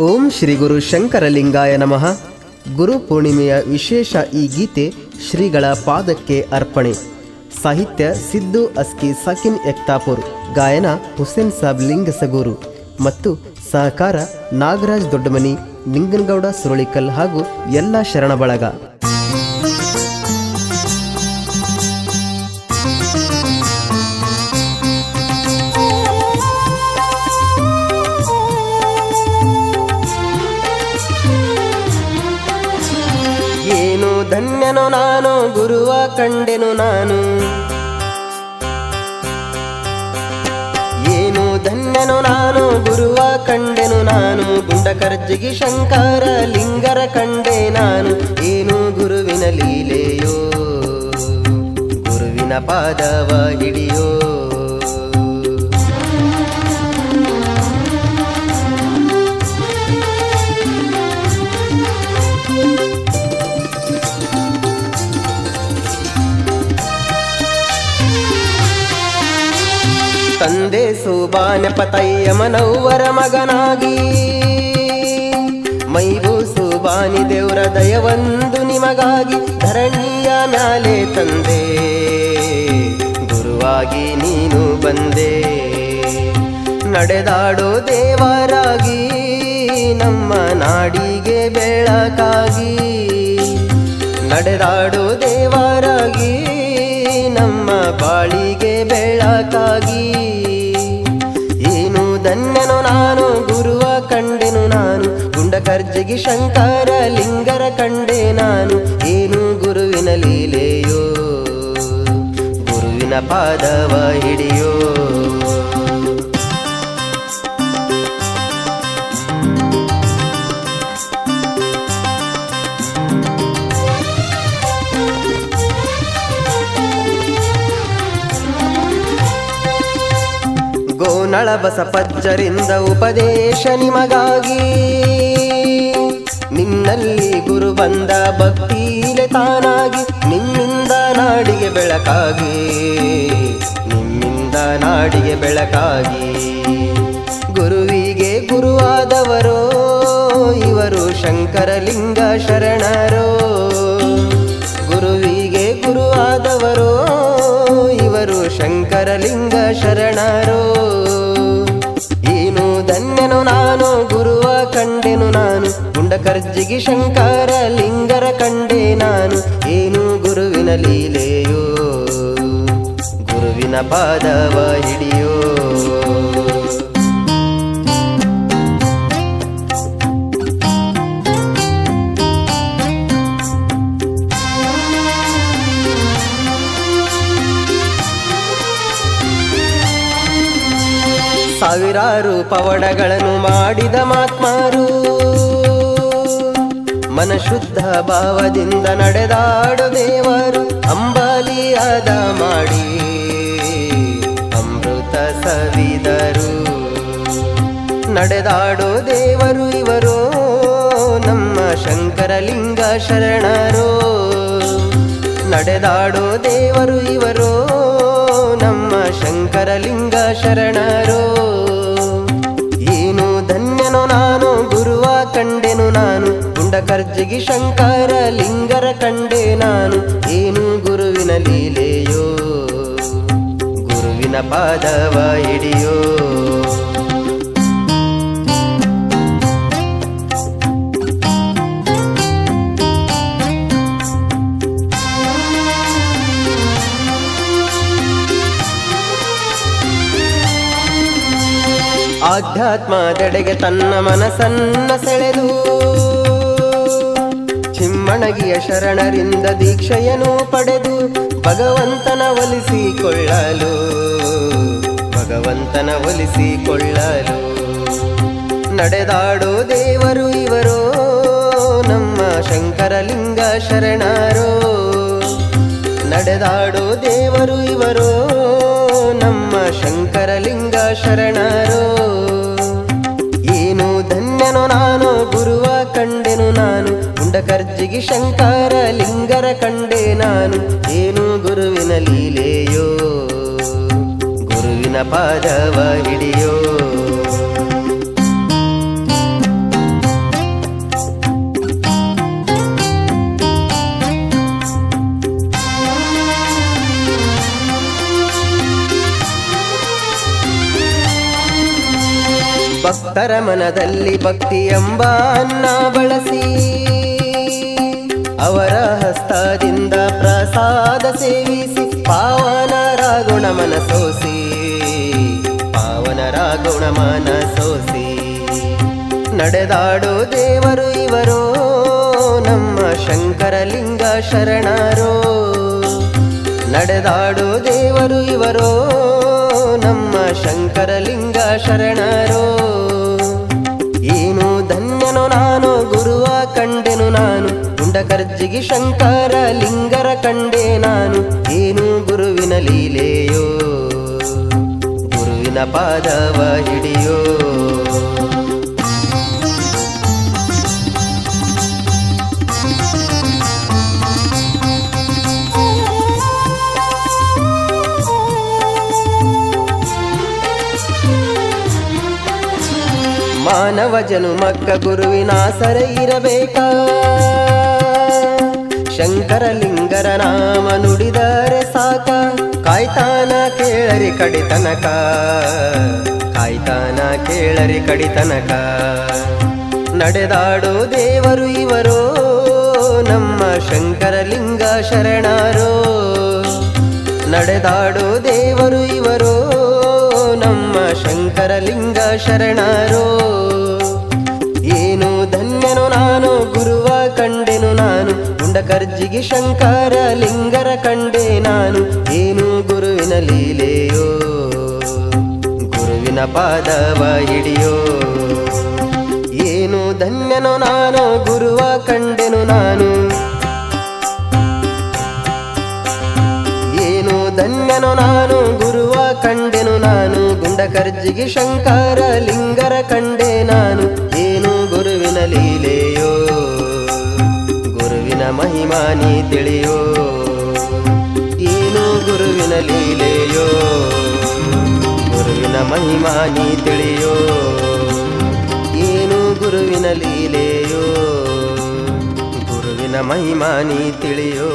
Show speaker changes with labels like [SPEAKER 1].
[SPEAKER 1] ಓಂ ಶ್ರೀ ಗುರು ಶಂಕರಲಿಂಗಾಯ ನಮಃ. ಗುರು ಪೂರ್ಣಿಮೆಯ ವಿಶೇಷ ಈ ಗೀತೆ ಶ್ರೀಗಳ ಪಾದಕ್ಕೆ ಅರ್ಪಣೆ. ಸಾಹಿತ್ಯ ಸಿದ್ದು ಅಸ್ಕಿ ಸಕಿನ್ ಎಕ್ತಾಪುರ್. ಗಾಯನ ಹುಸೇನ್ ಸಾಬ್ ಲಿಂಗಸಗೂರು. ಮತ್ತು ಸಹಕಾರ ನಾಗರಾಜ್ ದೊಡ್ಡಮನಿ ಲಿಂಗನಗೌಡ ಸುರಳಿಕಲ್ ಹಾಗೂ ಎಲ್ಲ ಶರಣ ಬಳಗ ನಾನು ಗುರುವ ಕಂಡೆನು ನಾನು. ಏನು ಧನ್ಯನು ನಾನು ಗುರುವ ಕಂಡೆನು ನಾನು. ಗುಂಡಕರ್ಜಿಗಿ ಶಂಕರ ಲಿಂಗರ ಕಂಡೆ ನಾನು. ಏನು ಗುರುವಿನ ಲೀಲೆಯೋ, ಗುರುವಿನ ಪಾದವ ಹಿಡಿಯೋ. ತಂದೆ ಸುಬಾನಪತಯ್ಯಮನವ್ವರ ಮಗನಾಗಿ. ಮೈಗೂ ಸುಬಾನಿ ದೇವರ ದಯವೊಂದು ನಿಮಗಾಗಿ ಧರಣಿಯ ಮ್ಯಾಲೆ ತಂದೆ. ಗುರುವಾಗಿ ನೀನು ಬಂದೆ. ನಡೆದಾಡೋ ದೇವರಾಗಿ, ನಮ್ಮ ನಾಡಿಗೆ ಬೆಳಕಾಗಿ. ನಡೆದಾಡೋ ದೇವರಾಗಿ, ನಮ್ಮ ಬಾಳಿಗೆ ಬೆಳಕಾಗಿ. ಗುಂಡಕರ್ಜಿಗಿ ಶಂಕರ ಲಿಂಗರ ಕಂಡೆ ನಾನು. ಏನು ಗುರುವಿನ ಲೀಲೆಯೋ? ಗುರುವಿನ ಪಾದವ ಹಿಡಿಯೋ? ಗೋನಳ ಬಸಪಜ್ಜರಿಂದ ಉಪದೇಶ ನಿಮಗಾಗಿ. ನಿನ್ನಲ್ಲಿ ಗುರು ಬಂದ ಭಕ್ತಿಲೆ ತಾನಾಗಿ ನಿನ್ನಿಂದ ನಾಡಿಗೆ ಬೆಳಕಾಗಿ, ನಿನ್ನಿಂದ ನಾಡಿಗೆ ಬೆಳಕಾಗಿ. ಗುರುವಿಗೆ ಗುರುವಾದವರೋ ಇವರು ಶಂಕರಲಿಂಗ ಶರಣರೋ. ಗುರುವಿಗೆ ಗುರುವಾದವರೋ ಇವರು ಶಂಕರಲಿಂಗ ಶರಣರೋ. ಏನು ಧನ್ಯನು ನಾನು ನಾನು ಗುಂಡಕರ್ಜಿಗಿ ಶಂಕರ ಲಿಂಗರ ಕಂಡೆ ನಾನು. ಏನು ಗುರುವಿನ ಲೀಲೆಯೋ? ಗುರುವಿನ ಪಾದವ ಹಿಡಿಯೋ? ಸಾವಿರಾರು ಪವಡಗಳನ್ನು ಮಾಡಿದ ಮಾತ್ಮಾರು ಮನಶುದ್ಧ ಭಾವದಿಂದ ನಡೆದಾಡು ದೇವರು, ಅಂಬಲಿಯಾದ ಮಾಡಿ. ಅಮೃತ ಸವಿದರು. ನಡೆದಾಡೋ ದೇವರು ಇವರು, ನಮ್ಮ ಶಂಕರಲಿಂಗ ಶರಣರು. ನಡೆದಾಡೋ ದೇವರು ಇವರು, ನಮ್ಮ ಶಂಕರಲಿಂಗ ಶರಣರು. ನಾನು ಗುಂಡಕರ್ಜಿಗಿ ಶಂಕರ ಲಿಂಗರ ಕಂಡೆ ನಾನು. ಏನು ಗುರುವಿನ ಲೀಲೆಯೋ? ಗುರುವಿನ ಪಾದವ ಹಿಡಿಯೋ? ಆಧ್ಯಾತ್ಮದೆಡೆಗೆ ತನ್ನ ಮನಸ್ಸನ್ನ ಸೆಳೆದು ಚಿಮ್ಮಣಗಿಯ ಶರಣರಿಂದ ದೀಕ್ಷೆಯನ್ನು ಪಡೆದು ಭಗವಂತನ ಒಲಿಸಿಕೊಳ್ಳಲು ಭಗವಂತನ ಒಲಿಸಿಕೊಳ್ಳಲು ನಡೆದಾಡೋ ದೇವರು ಇವರೋ, ನಮ್ಮ ಶಂಕರಲಿಂಗ ಶರಣರೋ. ನಡೆದಾಡೋ ದೇವರು ಇವರೋ, ನಮ್ಮ ಶಂಕರಲಿಂಗ ಶರಣರೋ. ಏನು ಧನ್ಯನು ನಾನು, ಗುರುವ ಕಂಡೆನು ನಾನು ಕರ್ಜಿಗಿ ಶಂಕರ ಲಿಂಗರ ಕಂಡೆ ನಾನು. ಏನು ಗುರುವಿನ ಲೀಲೆಯೋ? ಗುರುವಿನ ಪಾದವ ಹಿಡಿಯೋ? ಭಕ್ತರ ಮನದಲ್ಲಿ ಭಕ್ತಿ ಎಂಬ ಅನ್ನ ಬಳಸಿ. ಅವರ ಹಸ್ತದಿಂದ ಪ್ರಸಾದ ಸೇವಿಸಿ ಪಾವನರಾಗುಣ ಮನಸೋಸಿ ಗುಣಮನ ಮನಸೋಸಿ ನಡೆದಾಡು ದೇವರು ಇವರು, ನಮ್ಮ ಶಂಕರಲಿಂಗ ಶರಣರು. ನಡೆದಾಡು ದೇವರು ಇವರು, ನಮ್ಮ ಶಂಕರಲಿಂಗ ಶರಣರು. ನಾನು ಗುಂಡಕರ್ಜಿಗಿ ಶಂಕರ ಲಿಂಗರ ಕಂಡೆ ನಾನು. ಏನು ಗುರುವಿನ ಲೀಲೆಯೋ? ಗುರುವಿನ ಪಾದವ ಹಿಡಿಯೋ? ಮಾನವ ಜನುಮಕ್ಕ ಗುರುವಿನ ಸರ ಇರಬೇಕ? ಶಂಕರಲಿಂಗರ ನಾಮ ನುಡಿದರೆ ಸಾಕ. ಕಾಯ್ತಾನ ಕೇಳರಿ ಕಡಿತನಕ. ಕಾಯ್ತಾನ ಕೇಳರಿ ಕಡಿತನಕ. ನಡೆದಾಡೋ ದೇವರು ಇವರೋ. ನಮ್ಮ ಶಂಕರಲಿಂಗ ಶರಣಾರೋ. ನಡೆದಾಡೋ ದೇವರು ಇವರೋ. ನಮ್ಮ ಶಂಕರಲಿಂಗ ಶರಣರು. ನಾನು ಕರ್ಜಿಗೆ ಶಂಕರ ಲಿಂಗರ ಕಂಡೆ ನಾನು. ಏನು ಗುರುವಿನ ಲೀಲೆಯೋ? ಗುರುವಿನ ಪಾದವ ಹಿಡಿಯೋ? ಏನು ಧನ್ಯನು ನಾನು, ಗುರುವ ಕಂಡೆನು ನಾನು. ಏನು ಧನ್ಯನು ನಾನು, ಗುರುವ ಕಂಡೆನು ನಾನು. ಗುಂಡಕರ್ಜಿಗೆ ಶಂಕರ ಲಿಂಗರ ಕಂಡೆ ನಾನು. ಏನು ಗುರುವಿನ ಲೀಲೆಯೋ? ಗುರುವಿನ ಮಹಿಮಾನಿ ತಿಳಿಯೋ. ಏನು ಗುರುವಿನ ಲೀಲೆಯೋ. ಗುರುವಿನ ಮಹಿಮಾನಿ ತಿಳಿಯೋ. ಏನು ಗುರುವಿನ ಲೀಲೆಯೋ. ಗುರುವಿನ ಮಹಿಮಾನಿ ತಿಳಿಯೋ.